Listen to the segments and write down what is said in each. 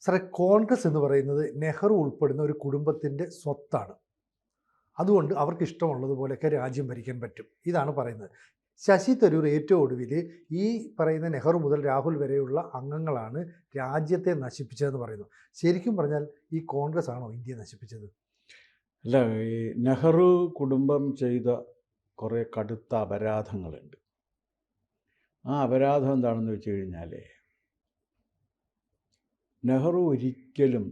സാറേ കോൺഗ്രസ് എന്ന് പറയുന്നത് നെഹ്റു ഉൾപ്പെടുന്ന ഒരു കുടുംബത്തിന്റെ സ്വത്താണ്. അതുകൊണ്ട് അവർക്ക് ഇഷ്ടമുള്ളതുപോലെയൊക്കെ രാജ്യം ഭരിക്കാൻ പറ്റും. ഇതാണ് പറയുന്നത്. ശശി തരൂർ ഏറ്റവും ഒടുവിൽ ഈ പറയുന്ന നെഹ്റു മുതൽ രാഹുൽ വരെയുള്ള അംഗങ്ങളാണ് രാജ്യത്തെ നശിപ്പിച്ചതെന്ന് പറയുന്നു. ശരിക്കും പറഞ്ഞാൽ ഈ കോൺഗ്രസ് ആണോ ഇന്ത്യയെ നശിപ്പിച്ചത്? അല്ല ഈ നെഹ്റു കുടുംബം ചെയ്ത കുറേ കടുത്ത അപരാധങ്ങളുണ്ട്. ആ അപരാധം എന്താണെന്ന് വെച്ച് കഴിഞ്ഞാൽ നെഹ്റു ഒരിക്കലും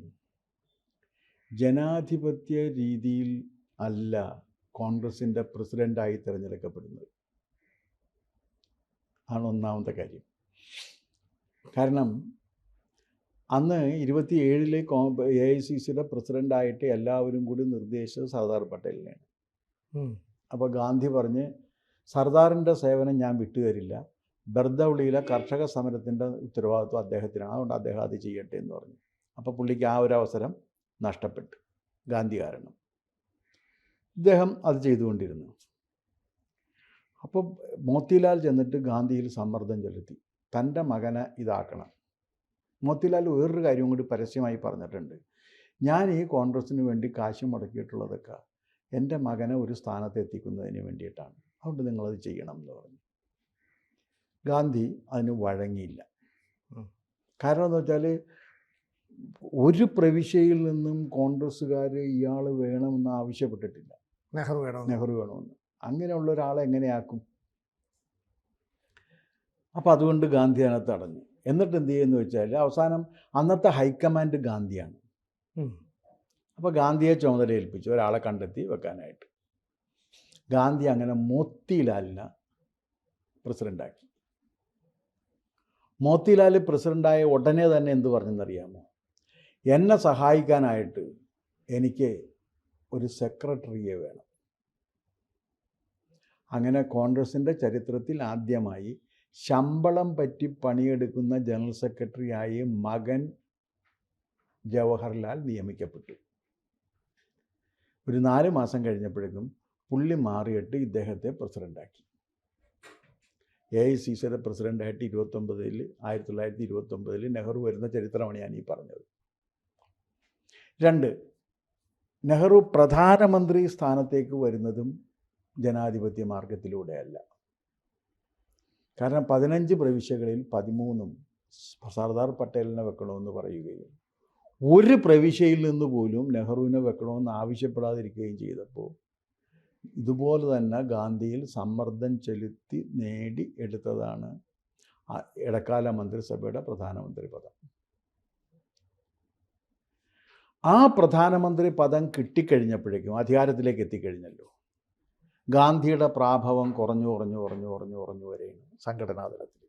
ജനാധിപത്യ രീതിയിൽ അല്ല കോൺഗ്രസിന്റെ പ്രസിഡന്റായി തിരഞ്ഞെടുക്കപ്പെടുന്നത്. ആണ് ഒന്നാമത്തെ കാര്യം. കാരണം അന്ന് ഇരുപത്തിയേഴിലെ കോ എ ഐ സി സിയുടെ പ്രസിഡന്റായിട്ട് എല്ലാവരും കൂടി നിർദ്ദേശിച്ചത് സർദാർ പട്ടേലിനെയാണ്. അപ്പോൾ ഗാന്ധി പറഞ്ഞ് സർദാറിന്റെ സേവനം ഞാൻ വിട്ടുതരില്ല. ബർദൗളിയിലെ കർഷക സമരത്തിന്റെ ഉത്തരവാദിത്വം അദ്ദേഹത്തിനാണ്. അതുകൊണ്ട് അദ്ദേഹം അത് ചെയ്യട്ടെ എന്ന് പറഞ്ഞു. അപ്പോൾ പുള്ളിക്ക് ആ ഒരു അവസരം നഷ്ടപ്പെട്ടു. ഗാന്ധി കാരണം ഇദ്ദേഹം അത് ചെയ്തുകൊണ്ടിരുന്നു. അപ്പോൾ മോത്തിലാൽ ചെന്നിട്ട് ഗാന്ധിയിൽ സമ്മർദ്ദം ചെലുത്തി. തന്റെ മകനെ ഇതാക്കണം. മോത്തിലാൽ വേറൊരു കാര്യം കൂടി പരസ്യമായി പറഞ്ഞിട്ടുണ്ട്. ഞാൻ ഈ കോൺഗ്രസ്സിന് വേണ്ടി കാശ് മുടക്കിയിട്ടുള്ളതൊക്കെ എന്റെ മകനെ ഒരു സ്ഥാനത്ത് എത്തിക്കുന്നതിന് വേണ്ടിയിട്ടാണ്. അതുകൊണ്ട് നിങ്ങളത് ചെയ്യണം എന്ന് പറഞ്ഞു. ഗാന്ധി അതിന് വഴങ്ങിയില്ല. കാരണം എന്ന് വെച്ചാൽ ഒരു പ്രവിശ്യയിൽ നിന്നും കോൺഗ്രസ്സുകാർ ഇയാൾ വേണമെന്ന് ആവശ്യപ്പെട്ടിട്ടില്ല. നെഹ്റു വേണം നെഹ്റു വേണമെന്ന്. അങ്ങനെയുള്ള ഒരാളെ എങ്ങനെയാക്കും? അപ്പോൾ അതുകൊണ്ട് ഗാന്ധി അതിനകത്ത് അടഞ്ഞു. എന്നിട്ട് എന്ത് ചെയ്യുമെന്ന് വെച്ചാൽ അവസാനം അന്നത്തെ ഹൈക്കമാൻഡ് ഗാന്ധിയാണ്. അപ്പോൾ ഗാന്ധിയെ ചുമതല ഏൽപ്പിച്ചു ഒരാളെ കണ്ടെത്തി വെക്കാനായിട്ട്. ഗാന്ധി അങ്ങനെ മോത്തിലാലിനെ പ്രസിഡന്റാക്കി മോത്തിലാൽ പ്രസിഡന്റായ ഉടനെ തന്നെ എന്ത് പറഞ്ഞെന്നറിയാമോ? എന്നെ സഹായിക്കാനായിട്ട് എനിക്ക് ഒരു സെക്രട്ടറിയെ വേണം. അങ്ങനെ കോൺഗ്രസിന്റെ ചരിത്രത്തിൽ ആദ്യമായി ശമ്പളം പറ്റി പണിയെടുക്കുന്ന ജനറൽ സെക്രട്ടറിയായി മകൻ ജവഹർലാൽ നിയമിക്കപ്പെട്ടു. ഒരു നാല് മാസം കഴിഞ്ഞപ്പോഴേക്കും പുള്ളി മാറിയിട്ട് ഇദ്ദേഹത്തെ പ്രസിഡന്റാക്കി എ ഐ സി സിയുടെ പ്രസിഡന്റായിട്ട് ഇരുപത്തൊമ്പതിൽ ആയിരത്തി തൊള്ളായിരത്തി ഇരുപത്തൊമ്പതിൽ നെഹ്റു വരുന്ന ചരിത്രമാണ് ഞാൻ ഈ പറഞ്ഞത്. രണ്ട് നെഹ്റു പ്രധാനമന്ത്രി സ്ഥാനത്തേക്ക് വരുന്നതും ജനാധിപത്യ മാർഗത്തിലൂടെയല്ല. കാരണം പതിനഞ്ച് പ്രവിശ്യകളിൽ പതിമൂന്നും സർദാർ പട്ടേലിനെ വെക്കണമെന്ന് പറയുകയും ഒരു പ്രവിശ്യയിൽ നിന്ന് പോലും നെഹ്റുവിനെ വെക്കണമെന്ന് ആവശ്യപ്പെടാതിരിക്കുകയും ചെയ്തപ്പോൾ ഇതുപോലെ തന്നെ ഗാന്ധിയിൽ സമ്മർദ്ദം ചെലുത്തി നേടി എടുത്തതാണ് ഇടക്കാല മന്ത്രിസഭയുടെ പ്രധാനമന്ത്രി പദം. ആ പ്രധാനമന്ത്രി പദം കിട്ടിക്കഴിഞ്ഞപ്പോഴേക്കും അധികാരത്തിലേക്ക് എത്തിക്കഴിഞ്ഞല്ലോ. ഗാന്ധിയുടെ പ്രാഭവം കുറഞ്ഞു കുറഞ്ഞു കുറഞ്ഞു കുറഞ്ഞു കുറഞ്ഞു വരെയാണ് സംഘടനാ തലത്തിൽ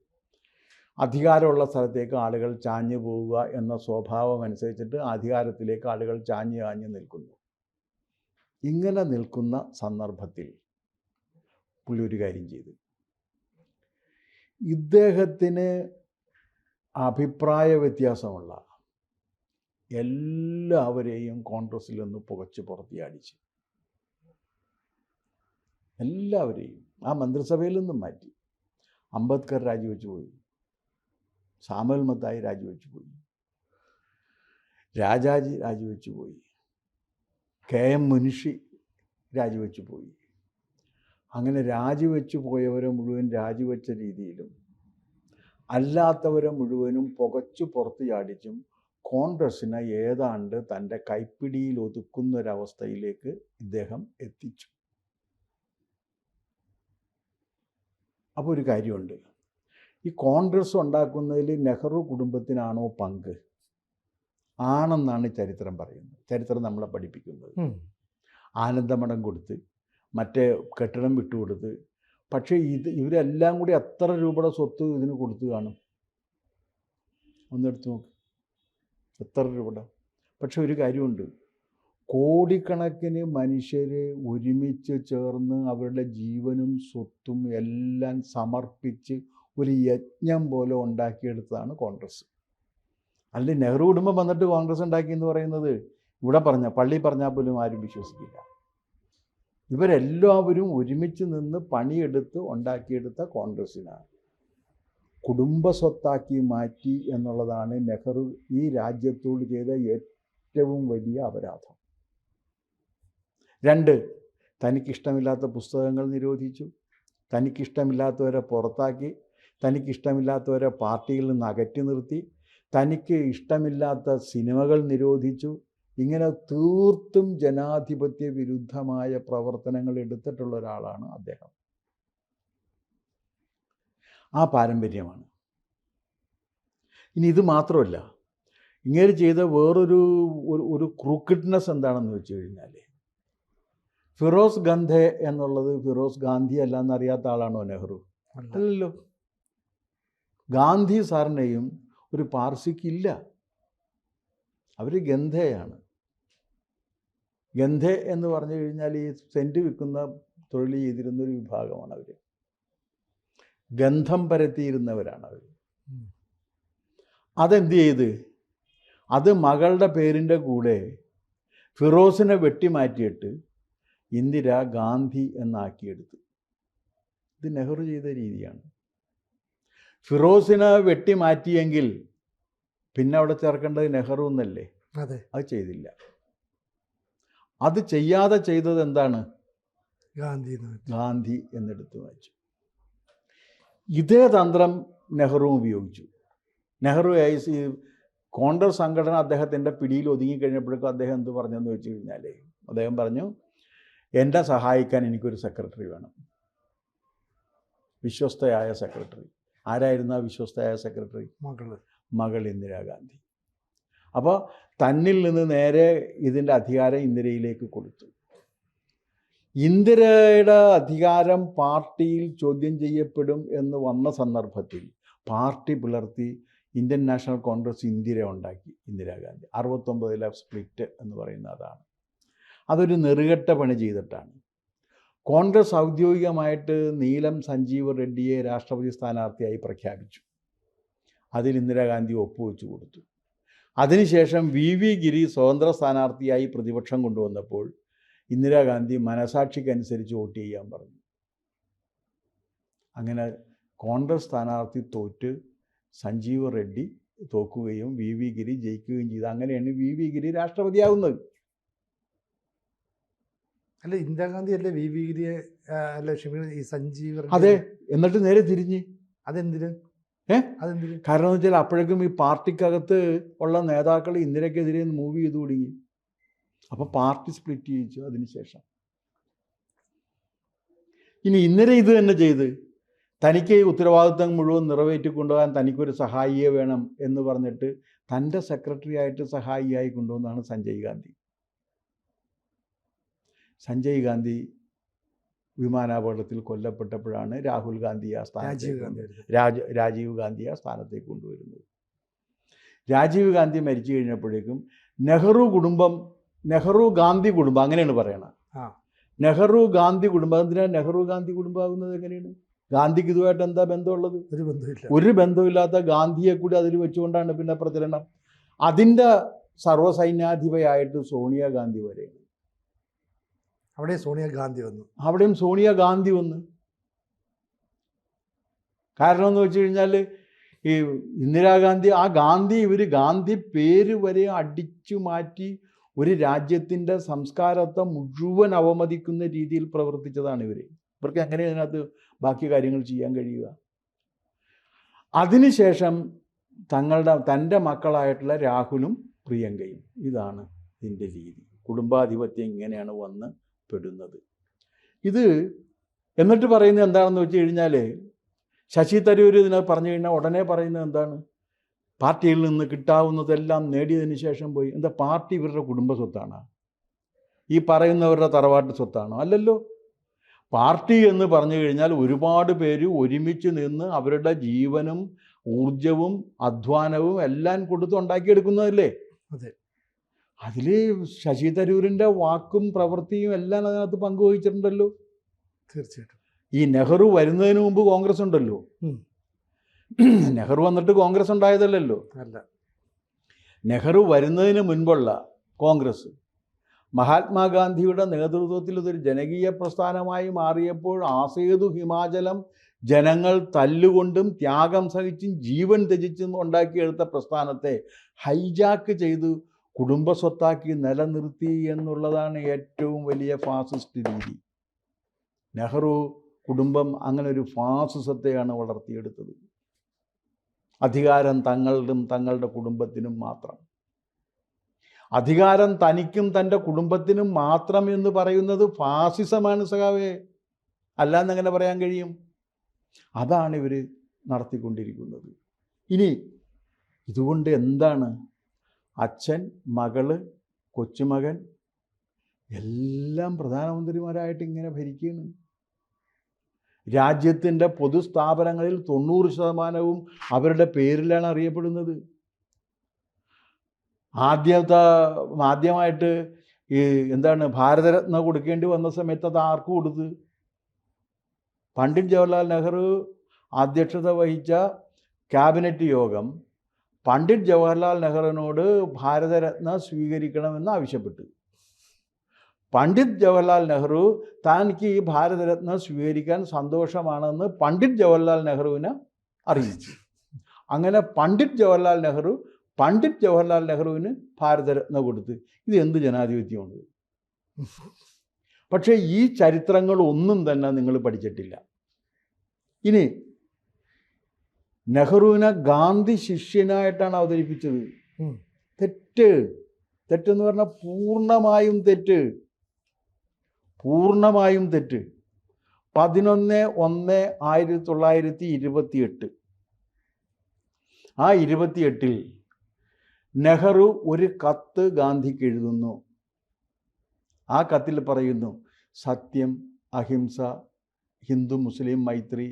അധികാരമുള്ള സ്ഥലത്തേക്ക് ആളുകൾ ചാഞ്ഞു പോവുക എന്ന സ്വഭാവം അനുസരിച്ചിട്ട് അധികാരത്തിലേക്ക് ആളുകൾ ചാഞ്ഞു ചാഞ്ഞു നിൽക്കുന്നു. ഇങ്ങനെ നിൽക്കുന്ന സന്ദർഭത്തിൽ പുള്ളി ഒരു കാര്യം ചെയ്തു. ഇദ്ദേഹത്തിന് അഭിപ്രായ വ്യത്യാസമുള്ള എല്ലാവരെയും കോൺഗ്രസ്സിൽ നിന്ന് പുകച്ച് പുറത്തിയാടിച്ചു എല്ലാവരെയും ആ മന്ത്രിസഭയിൽ നിന്നും മാറ്റി. അംബേദ്കർ രാജിവെച്ച് പോയി. സാമൽ മത്തായി രാജിവെച്ച് പോയി. രാജാജി രാജിവെച്ച് പോയി. കെ എം മുനിഷി രാജിവെച്ച് പോയി. അങ്ങനെ രാജിവെച്ച് പോയവരെ മുഴുവൻ രാജിവെച്ച രീതിയിലും അല്ലാത്തവരെ മുഴുവനും പുകച്ചു പുറത്തു ചാടിച്ചും കോൺഗ്രസ്സിനെ ഏതാണ്ട് തന്റെ കൈപ്പിടിയിൽ ഒതുക്കുന്ന ഒതുക്കുന്നൊരവസ്ഥയിലേക്ക് ഇദ്ദേഹം എത്തിച്ചു. അപ്പോൾ ഒരു കാര്യമുണ്ട്. ഈ കോൺഗ്രസ് ഉണ്ടാക്കുന്നതിൽ നെഹ്റു കുടുംബത്തിനാണോ പങ്ക്? ആണെന്നാണ് ചരിത്രം പറയുന്നത്. ചരിത്രം നമ്മളെ പഠിപ്പിക്കുന്നത്. ആനന്ദമഠം കൊടുത്ത് മറ്റേ കെട്ടിടം വിട്ടുകൊടുത്ത് പക്ഷേ ഇത് ഇവരെല്ലാം കൂടി അത്ര രൂപയുടെ സ്വത്ത് ഇതിന് കൊടുത്തു കാണും? ഒന്നെടുത്ത് നോക്ക്. എത്ര രൂപയുടെ? പക്ഷെ ഒരു കാര്യമുണ്ട്. കോടിക്കണക്കിന് മനുഷ്യർ ഒരുമിച്ച് ചേർന്ന് അവരുടെ ജീവനും സ്വത്തും എല്ലാം സമർപ്പിച്ച് ഒരു യജ്ഞം പോലെ ഉണ്ടാക്കിയെടുത്തതാണ് കോൺഗ്രസ്. അല്ലെ നെഹ്റു കുടുംബം വന്നിട്ട് കോൺഗ്രസ് ഉണ്ടാക്കി എന്ന് പറയുന്നത്? ഇവിടെ പറഞ്ഞ പള്ളി പറഞ്ഞാൽ പോലും ആരും വിശ്വസിക്കില്ല. ഇവരെല്ലാവരും ഒരുമിച്ച് നിന്ന് പണിയെടുത്ത് ഉണ്ടാക്കിയെടുത്ത കോൺഗ്രസ്സിനാണ്. കുടുംബ സ്വത്താക്കി മാറ്റി എന്നുള്ളതാണ് നെഹ്റു ഈ രാജ്യത്തോട് ചെയ്ത ഏറ്റവും വലിയ അപരാധം. രണ്ട് തനിക്കിഷ്ടമില്ലാത്ത പുസ്തകങ്ങൾ നിരോധിച്ചു. തനിക്കിഷ്ടമില്ലാത്തവരെ പുറത്താക്കി. തനിക്കിഷ്ടമില്ലാത്തവരെ പാർട്ടിയിൽ നിന്ന് അകറ്റി നിർത്തി. തനിക്ക് ഇഷ്ടമില്ലാത്ത സിനിമകൾ നിരോധിച്ചു. ഇങ്ങനെ തീർത്തും ജനാധിപത്യ വിരുദ്ധമായ പ്രവർത്തനങ്ങൾ എടുത്തിട്ടുള്ള ഒരാളാണ് അദ്ദേഹം. ആ പാരമ്പര്യമാണ്. ഇനി ഇത് മാത്രമല്ല ഇങ്ങനെ ചെയ്ത വേറൊരു ഒരു ക്രൂക്കിഡ്നെസ് എന്താണെന്ന് വെച്ച് കഴിഞ്ഞാൽ ഫിറോസ് ഗന്ധെ എന്നുള്ളത് ഫിറോസ് ഗാന്ധി അല്ല എന്നറിയാത്ത ആളാണോ നെഹ്റു? അല്ല. അല്ലല്ലോ ഗാന്ധി സാറിനെയും ഒരു പാർസിക്കില്ല അവർ ഗന്ധയാണ്. ഗന്ധ എന്ന് പറഞ്ഞു കഴിഞ്ഞാൽ ഈ സെന്റ് വിൽക്കുന്ന തൊഴിൽ ചെയ്തിരുന്ന ഒരു വിഭാഗമാണ് അവർ ഗന്ധം പരത്തിയിരുന്നവരാണ് അവർ. അതെന്ത് ചെയ്ത്? അത് മകളുടെ പേരിന്റെ കൂടെ ഫിറോസിനെ വെട്ടിമാറ്റിയിട്ട് ഇന്ദിര ഗാന്ധി എന്നാക്കിയെടുത്തു. ഇത് നെഹ്റു ചെയ്ത രീതിയാണ്. ഫിറോസിനെ വെട്ടിമാറ്റിയെങ്കിൽ പിന്നെ അവിടെ ചേർക്കേണ്ടത് നെഹ്റു എന്നല്ലേ? അതെ. അത് ചെയ്തില്ല. അത് ചെയ്യാതെ ചെയ്തത് എന്താണ്? ഗാന്ധി ഗാന്ധി എന്നെടുത്ത് വായിച്ചു. ഇതേ തന്ത്രം നെഹ്റു ഉപയോഗിച്ചു. നെഹ്റു ഐ സി കോൺഗ്രസ് സംഘടന അദ്ദേഹത്തിന്റെ പിടിയിൽ ഒതുങ്ങി കഴിഞ്ഞപ്പോഴേക്കും അദ്ദേഹം എന്ത് പറഞ്ഞെന്ന് വെച്ച് കഴിഞ്ഞാൽ അദ്ദേഹം പറഞ്ഞു എന്നെ സഹായിക്കാൻ എനിക്കൊരു സെക്രട്ടറി വേണം. വിശ്വസ്തയായ സെക്രട്ടറി. ആരായിരുന്നു ആ വിശ്വസ്തയായ സെക്രട്ടറി? മകൾ മകൾ ഇന്ദിരാഗാന്ധി അപ്പോൾ തന്നിൽ നിന്ന് നേരെ ഇതിന്റെ അധികാരം ഇന്ദിരയിലേക്ക് കൊടുത്തു. ഇന്ദിരയുടെ അധികാരം പാർട്ടിയിൽ ചോദ്യം ചെയ്യപ്പെടും എന്ന് വന്ന സന്ദർഭത്തിൽ പാർട്ടി പുലർത്തി ഇന്ത്യൻ നാഷണൽ കോൺഗ്രസ് ഇന്ദിര ഉണ്ടാക്കി ഇന്ദിരാഗാന്ധി അറുപത്തൊമ്പതിലെ സ്പ്ലിറ്റ് എന്ന് പറയുന്ന അതാണ്. അതൊരു നെറുകെട്ട പണി ചെയ്തിട്ടാണ്. കോൺഗ്രസ് ഔദ്യോഗികമായിട്ട് നീലം സഞ്ജീവ് റെഡ്ഡിയെ രാഷ്ട്രപതി സ്ഥാനാർത്ഥിയായി പ്രഖ്യാപിച്ചു. അതിൽ ഇന്ദിരാഗാന്ധി ഒപ്പുവെച്ചു കൊടുത്തു. അതിനുശേഷം വി വി ഗിരി സ്വതന്ത്ര സ്ഥാനാർത്ഥിയായി പ്രതിപക്ഷം കൊണ്ടുവന്നപ്പോൾ ഇന്ദിരാഗാന്ധി മനസാക്ഷിക്കനുസരിച്ച് വോട്ട് ചെയ്യാൻ പറഞ്ഞു. അങ്ങനെ കോൺഗ്രസ് സ്ഥാനാർത്ഥി തോറ്റ് സഞ്ജീവ് റെഡ്ഡി തോക്കുകയും വി വി ഗിരി ജയിക്കുകയും ചെയ്തു. അങ്ങനെയാണ് വി വി ഗിരി രാഷ്ട്രപതിയാവുന്നത്. അല്ല ഇന്ദിരാഗാന്ധി അല്ലേ വി. വി ഗിരിയെ അല്ല ക്ഷമിക്കണം ഈ സഞ്ജീവ് അതെ എന്നിട്ട് നേരെ തിരിഞ്ഞ്? അതെന്തിന്? ഏ? അതെന്തിന്? കാരണം എന്ന് വെച്ചാൽ അപ്പോഴേക്കും ഈ പാർട്ടിക്കകത്ത് ഉള്ള നേതാക്കൾ ഇന്ദിരക്കെതിരെ മൂവ് ചെയ്തു തുടങ്ങി. അപ്പോൾ പാർട്ടി സ്പ്ലിറ്റ് ചെയ്യിച്ചു അതിനുശേഷം. ഇനി ഇന്ദിര ഇത് തന്നെ ചെയ്ത് തനിക്ക് ഉത്തരവാദിത്തം മുഴുവൻ നിറവേറ്റി കൊണ്ടുപോകാൻ തനിക്കൊരു സഹായിയെ വേണം എന്ന് പറഞ്ഞിട്ട് തന്റെ സെക്രട്ടറി ആയിട്ട് സഹായിയായി കൊണ്ടുവന്നാണ് സഞ്ജയ് ഗാന്ധി. സഞ്ജയ് ഗാന്ധി വിമാനാപകടത്തിൽ കൊല്ലപ്പെട്ടപ്പോഴാണ് രാഹുൽ ഗാന്ധി ആ സ്ഥാനത്ത് ഗാന്ധി രാജ രാജീവ് ഗാന്ധി ആ സ്ഥാനത്തേക്ക് കൊണ്ടുവരുന്നത്. രാജീവ് ഗാന്ധി മരിച്ചു കഴിഞ്ഞപ്പോഴേക്കും നെഹ്റു കുടുംബം നെഹ്റു ഗാന്ധി കുടുംബം അങ്ങനെയാണ് പറയണത്. നെഹ്റു ഗാന്ധി കുടുംബം എന്തിനാണ് നെഹ്റു ഗാന്ധി കുടുംബമാകുന്നത് എങ്ങനെയാണ്? ഗാന്ധിക്ക് ഇതുമായിട്ട് എന്താ ബന്ധമുള്ളത്? ഒരു ബന്ധമില്ല ഒരു ബന്ധമില്ലാത്ത ഗാന്ധിയെ കൂടി അതിൽ വെച്ചുകൊണ്ടാണ് പിന്നെ പ്രചരണം. അതിന്റെ സർവസൈന്യാധിപയായിട്ട് സോണിയാഗാന്ധി വരെ. അവിടെ സോണിയാഗാന്ധി വന്നു. അവിടെയും സോണിയാഗാന്ധി വന്ന്. കാരണം എന്ന് വെച്ച് കഴിഞ്ഞാൽ ഈ ഇന്ദിരാഗാന്ധി ആ ഗാന്ധി ഇവർ ഗാന്ധി പേര് വരെ അടിച്ചു മാറ്റി ഒരു രാജ്യത്തിന്റെ സംസ്കാരത്തെ മുഴുവൻ അവമതിക്കുന്ന രീതിയിൽ പ്രവർത്തിച്ചതാണ് ഇവർ ഇവർക്ക് എങ്ങനെ അതിനകത്ത് ബാക്കി കാര്യങ്ങൾ ചെയ്യാൻ കഴിയുക? അതിനുശേഷം തങ്ങളുടെ തന്റെ മക്കളായിട്ടുള്ള രാഹുലും പ്രിയങ്കയും ഇതാണ് ഇതിന്റെ രീതി. കുടുംബാധിപത്യം ഇങ്ങനെയാണ് വന്ന് പെടുന്നത് ഇത് എന്നിട്ട് പറയുന്നത് എന്താണെന്ന് വെച്ച് കഴിഞ്ഞാൽ ശശി തരൂർ ഇതിനെ പറഞ്ഞു കഴിഞ്ഞാൽ ഉടനെ പറയുന്നത് എന്താണ്? പാർട്ടിയിൽ നിന്ന് കിട്ടാവുന്നതെല്ലാം നേടിയതിന് ശേഷം പോയി. എന്താ പാർട്ടി ഇവരുടെ കുടുംബ സ്വത്താണ്? ഈ പറയുന്നവരുടെ തറവാട്ട് സ്വത്താണോ? അല്ലല്ലോ. പാർട്ടി എന്ന് പറഞ്ഞു കഴിഞ്ഞാൽ ഒരുപാട് പേര് ഒരുമിച്ച് നിന്ന് അവരുടെ ജീവനും ഊർജവും അധ്വാനവും എല്ലാം കൊടുത്ത് ഉണ്ടാക്കിയെടുക്കുന്നതല്ലേ? അതെ. അതിൽ ശശി തരൂരിന്റെ വാക്കും പ്രവൃത്തിയും എല്ലാം അതിനകത്ത് പങ്കുവഹിച്ചിട്ടുണ്ടല്ലോ. തീർച്ചയായിട്ടും. ഈ നെഹ്റു വരുന്നതിന് മുമ്പ് കോൺഗ്രസ് ഉണ്ടല്ലോ. നെഹ്റു വന്നിട്ട് കോൺഗ്രസ് ഉണ്ടായതല്ലല്ലോ. അല്ല. നെഹ്റു വരുന്നതിന് മുൻപുള്ള കോൺഗ്രസ് മഹാത്മാഗാന്ധിയുടെ നേതൃത്വത്തിൽ ഇതൊരു ജനകീയ പ്രസ്ഥാനമായി മാറിയപ്പോൾ ആസേതു ഹിമാചലം ജനങ്ങൾ തല്ലുകൊണ്ടും ത്യാഗം സഹിച്ചും ജീവൻ ത്യജിച്ചും ഉണ്ടാക്കിയെടുത്ത പ്രസ്ഥാനത്തെ ഹൈജാക്ക് ചെയ്ത് കുടുംബ സ്വത്താക്കി നിലനിർത്തി എന്നുള്ളതാണ് ഏറ്റവും വലിയ ഫാസിസ്റ്റ് രീതി. നെഹ്റു കുടുംബം അങ്ങനെ ഒരു ഫാസിസത്തെയാണ് വളർത്തിയെടുത്തത്. അധികാരം തങ്ങളുടെയും തങ്ങളുടെ കുടുംബത്തിനും മാത്രം. അധികാരം തനിക്കും തന്റെ കുടുംബത്തിനും മാത്രം എന്ന് പറയുന്നത് ഫാസിസമാണ് സഖാവേ. അല്ലാന്ന് എന്നങ്ങനെ പറയാൻ കഴിയും? അതാണ് ഇവർ നടത്തിക്കൊണ്ടിരിക്കുന്നത്. ഇനി ഇതുകൊണ്ട് എന്താണ് അച്ഛൻ മകൾ കൊച്ചുമകൻ എല്ലാം പ്രധാനമന്ത്രിമാരായിട്ട് ഇങ്ങനെ ഭരിക്കുകയാണ്. രാജ്യത്തിന്റെ പൊതുസ്ഥാപനങ്ങളിൽ തൊണ്ണൂറ് ശതമാനവും അവരുടെ പേരിലാണ് അറിയപ്പെടുന്നത്. ആദ്യത്തെ ആദ്യമായിട്ട് ഈ എന്താണ് ഭാരതരത്ന കൊടുക്കേണ്ടി വന്ന സമയത്ത് അത് ആർക്ക് കൊടുത്ത്? പണ്ഡിറ്റ് ജവഹർലാൽ നെഹ്റു അധ്യക്ഷത വഹിച്ച ക്യാബിനറ്റ് യോഗം പണ്ഡിറ്റ് ജവഹർലാൽ നെഹ്റുവിനോട് ഭാരതരത്ന സ്വീകരിക്കണമെന്ന് ആവശ്യപ്പെട്ടു. പണ്ഡിറ്റ് ജവഹർലാൽ നെഹ്റു തനിക്ക് ഈ ഭാരതരത്ന സ്വീകരിക്കാൻ സന്തോഷമാണെന്ന് പണ്ഡിറ്റ് ജവഹർലാൽ നെഹ്റുവിനെ അറിയിച്ചു. അങ്ങനെ പണ്ഡിറ്റ് ജവഹർലാൽ നെഹ്റു പണ്ഡിറ്റ് ജവഹർലാൽ നെഹ്റുവിന് ഭാരതരത്ന കൊടുത്ത്. ഇത് എന്ത് ജനാധിപത്യമാണ്? പക്ഷേ ഈ ചരിത്രങ്ങൾ ഒന്നും തന്നെ നിങ്ങൾ പഠിച്ചിട്ടില്ല. ഇനി നെഹ്റുവിനെ ഗാന്ധി ശിഷ്യനായിട്ടാണ് അവതരിപ്പിച്ചത്. തെറ്റ്. തെറ്റെന്ന് പറഞ്ഞാൽ പൂർണമായും തെറ്റ്. പൂർണമായും തെറ്റ്. പതിനൊന്ന് ഒന്ന് ആയിരത്തി തൊള്ളായിരത്തി ഇരുപത്തിയെട്ട് ആ ഇരുപത്തിയെട്ടിൽ നെഹ്റു ഒരു കത്ത് ഗാന്ധിക്ക് എഴുതുന്നു. ആ കത്തിൽ പറയുന്നു സത്യം അഹിംസ ഹിന്ദു മുസ്ലിം മൈത്രി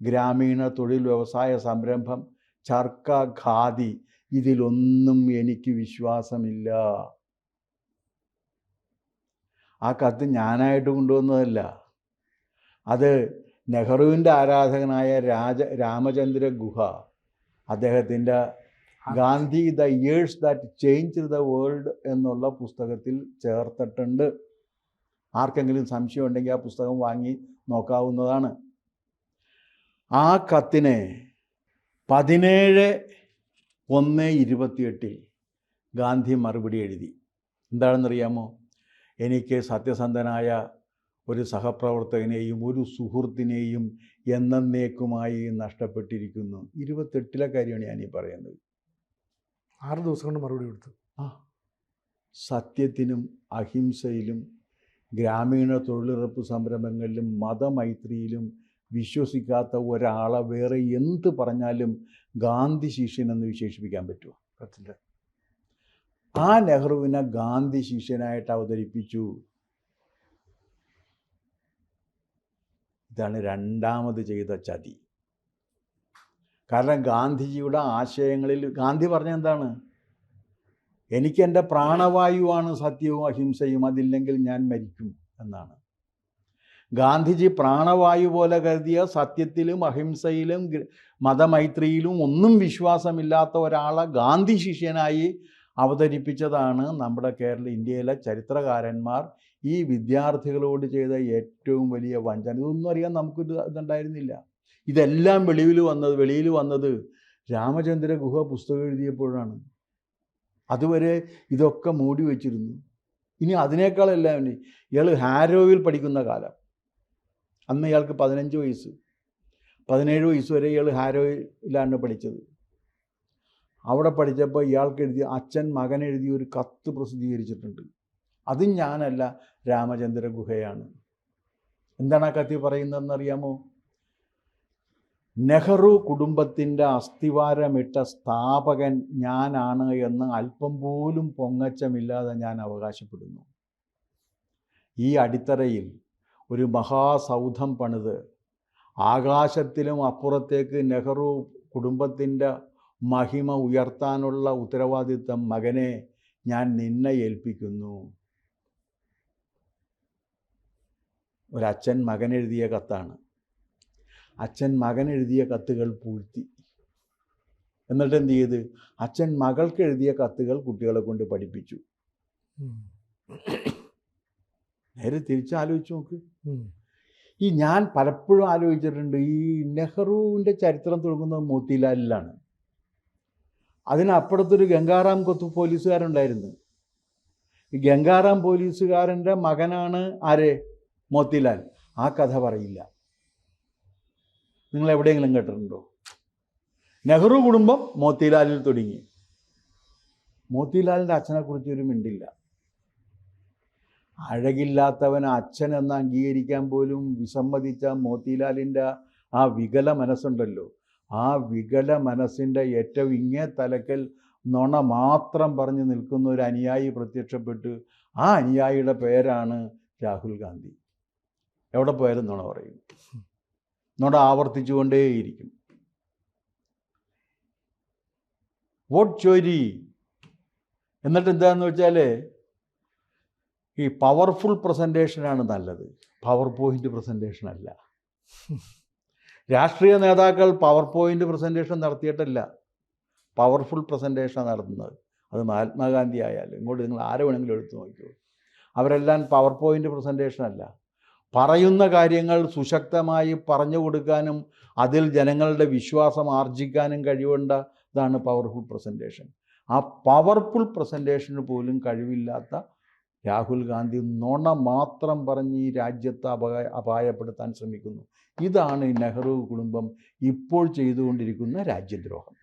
ഗ്രാമീണ തൊഴിൽ വ്യവസായ സംരംഭം ചർക്ക ഖാദി ഇതിലൊന്നും എനിക്ക് വിശ്വാസമില്ല. ആ കത്ത് ഞാനായിട്ട് കൊണ്ടുവന്നതല്ല. അത് നെഹ്റുവിന്റെ ആരാധകനായ രാജ രാമചന്ദ്ര ഗുഹ. അദ്ദേഹത്തിന്റെ Gandhi the years that change the world എന്നുള്ള പുസ്തകത്തിൽ ചേർത്തിട്ടുണ്ട്. ആർക്കെങ്കിലും സംശയം ഉണ്ടെങ്കിൽ ആ പുസ്തകം വാങ്ങി നോക്കാവുന്നതാണ്. ആ കത്തിനെ പതിനേഴ് ഒന്ന് ഇരുപത്തിയെട്ടിൽ ഗാന്ധി മറുപടി എഴുതി. എന്താണെന്നറിയാമോ? എനിക്ക് സത്യസന്ധനായ ഒരു സഹപ്രവർത്തകനെയും ഒരു സുഹൃത്തിനെയും എന്നേക്കുമായി നഷ്ടപ്പെട്ടിരിക്കുന്നു. ഇരുപത്തെട്ടിലെ കാര്യമാണ് ഞാനീ പറയുന്നത്. ആറ് ദിവസം കൊണ്ട് മറുപടി കൊടുത്തു. ആ. സത്യത്തിനും അഹിംസയിലും ഗ്രാമീണ തൊഴിലുറപ്പ് സംരംഭങ്ങളിലും മതമൈത്രിയിലും വിശ്വസിക്കാത്ത ഒരാളെ വേറെ എന്ത് പറഞ്ഞാലും ഗാന്ധി ശിഷ്യനെന്ന് വിശേഷിപ്പിക്കാൻ പറ്റുമോ പറ്റില്ല. ആ നെഹ്റുവിനെ ഗാന്ധി ശിഷ്യനായിട്ട് അവതരിപ്പിച്ചു. ഇതാണ് രണ്ടാമത് ചെയ്ത ചതി. കാരണം ഗാന്ധിജിയുടെ ആശയങ്ങളിൽ ഗാന്ധി പറഞ്ഞ എന്താണ്? എനിക്ക് എന്റെ പ്രാണവായുവാണ് സത്യവും അഹിംസയും അതില്ലെങ്കിൽ ഞാൻ മരിക്കും എന്നാണ്. ഗാന്ധിജി പ്രാണവായു പോലെ കരുതിയ സത്യത്തിലും അഹിംസയിലും മതമൈത്രിയിലും ഒന്നും വിശ്വാസമില്ലാത്ത ഒരാളെ ഗാന്ധി ശിഷ്യനായി അവതരിപ്പിച്ചതാണ് നമ്മുടെ കേരള ഇന്ത്യയിലെ ചരിത്രകാരന്മാർ ഈ വിദ്യാർത്ഥികളോട് ചെയ്ത ഏറ്റവും വലിയ വഞ്ചന. ഇതൊന്നും അറിയാൻ നമുക്ക് ഇതുണ്ടായിരുന്നില്ല. ഇതെല്ലാം വെളിയിൽ വന്നത് വെളിയിൽ വന്നത് രാമചന്ദ്ര ഗുഹ പുസ്തകം എഴുതിയപ്പോഴാണ്. അതുവരെ ഇതൊക്കെ മൂടി വച്ചിരുന്നു. ഇനി അതിനേക്കാളെല്ലാം ഇയാൾ ഹാരോവിൽ പഠിക്കുന്ന കാലം. അന്ന് ഇയാൾക്ക് പതിനഞ്ച് വയസ്സ്. പതിനേഴ് വയസ്സ് വരെ ഇയാൾ ഹാരോയിലാണ് പഠിച്ചത്. അവിടെ പഠിച്ചപ്പോൾ ഇയാൾക്ക് എഴുതിയ അച്ഛൻ മകൻ എഴുതിയ ഒരു കത്ത് പ്രസിദ്ധീകരിച്ചിട്ടുണ്ട്. അത് ഞാനല്ല രാമചന്ദ്ര ഗുഹയാണ്. എന്താണ് ആ കത്തി പറയുന്നതെന്ന് അറിയാമോ? നെഹ്റു കുടുംബത്തിന്റെ അസ്ഥിവാരമിട്ട സ്ഥാപകൻ ഞാനാണ് എന്ന് അല്പം പോലും പൊങ്ങച്ചമില്ലാതെ ഞാൻ അവകാശപ്പെടുന്നു. ഈ അടിത്തറയിൽ ഒരു മഹാസൗധം പണിത്. ആകാശത്തിലും അപ്പുറത്തേക്ക് നെഹ്റു കുടുംബത്തിന്റെ മഹിമ ഉയർത്താനുള്ള ഉത്തരവാദിത്തം മകനെ ഞാൻ നിന്നെ ഏൽപ്പിക്കുന്നു. ഒരച്ഛൻ മകൻ എഴുതിയ കത്താണ്. അച്ഛൻ മകൻ എഴുതിയ കത്തുകൾ പൂഴ്ത്തി. എന്നിട്ട് എന്ത് ചെയ്ത്? അച്ഛൻ മകൾക്ക് എഴുതിയ കത്തുകൾ കുട്ടികളെ കൊണ്ട് പഠിപ്പിച്ചു. നേരെ തിരിച്ചാലോചിച്ച് നോക്ക്. ഈ ഞാൻ പലപ്പോഴും ആലോചിച്ചിട്ടുണ്ട് ഈ നെഹ്റുവിന്റെ ചരിത്രം തുടങ്ങുന്നത് മോത്തിലാലിലാണ്. അതിനപ്പുറത്തൊരു ഗംഗാറാം കൊത്തു പോലീസുകാരുണ്ടായിരുന്നു. ഈ ഗംഗാറാം പോലീസുകാരന്റെ മകനാണ് ആര്? മോത്തിലാൽ. ആ കഥ പറയില്ല. നിങ്ങൾ എവിടെയെങ്കിലും കേട്ടിട്ടുണ്ടോ? നെഹ്റു കുടുംബം മോത്തിലാലിൽ തുടങ്ങി. മോത്തിലാലിന്റെ അച്ഛനെക്കുറിച്ച് ഒരു മിണ്ടില്ല. അഴകില്ലാത്തവൻ അച്ഛൻ എന്ന് അംഗീകരിക്കാൻ പോലും വിസമ്മതിച്ച മോത്തിലാലിന്റെ ആ വികല മനസ്സുണ്ടല്ലോ. ആ വികല മനസ്സിന്റെ ഏറ്റവും ഇങ്ങേ തലക്കൽ നുണ മാത്രം പറഞ്ഞു നിൽക്കുന്ന ഒരു അനുയായി പ്രത്യക്ഷപ്പെട്ട് ആ അനുയായിയുടെ പേരാണ് രാഹുൽ ഗാന്ധി. എവിടെ പോയാലും നുണ പറയും. നുണ ആവർത്തിച്ചുകൊണ്ടേയിരിക്കും. വോട്ട് ചോരി. എന്നിട്ട് എന്താന്ന് വെച്ചാൽ ഈ പവർഫുൾ പ്രസന്റേഷനാണ് നല്ലത്. പവർ പോയിന്റ് പ്രസന്റേഷൻ അല്ല. രാഷ്ട്രീയ നേതാക്കൾ പവർ പോയിന്റ് പ്രസന്റേഷൻ നടത്തിയിട്ടല്ല. പവർഫുൾ പ്രസന്റേഷനാണ് നടത്തുന്നത്. അത് മഹാത്മാഗാന്ധി ആയാലും ഇങ്ങോട്ട് നിങ്ങൾ ആരെ വേണമെങ്കിലും എടുത്തു നോക്കിയോ അവരെല്ലാം പവർ പോയിന്റ് പ്രസന്റേഷൻ അല്ല. പറയുന്ന കാര്യങ്ങൾ സുശക്തമായി പറഞ്ഞു കൊടുക്കാനും അതിൽ ജനങ്ങളുടെ വിശ്വാസം ആർജിക്കാനും കഴിവേണ്ട ഇതാണ് പവർഫുൾ പ്രസന്റേഷൻ ആ പവർഫുൾ പ്രസന്റേഷന് പോലും കഴിവില്ലാത്ത രാഹുൽ ഗാന്ധി നുണ മാത്രം പറഞ്ഞ് ഈ രാജ്യത്തെ അപായ അപായപ്പെടുത്താൻ ശ്രമിക്കുന്നു. ഇതാണ് നെഹ്റു കുടുംബം ഇപ്പോൾ ചെയ്തുകൊണ്ടിരിക്കുന്ന രാജ്യദ്രോഹം.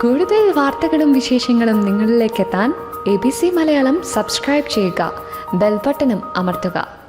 കൂടുതൽ വാർത്തകളും വിശേഷങ്ങളും നിങ്ങളിലേക്ക് എത്താൻ A B C Malayalam subscribe ചെയ്യുക. ബെൽബട്ടനും അമർത്തുക.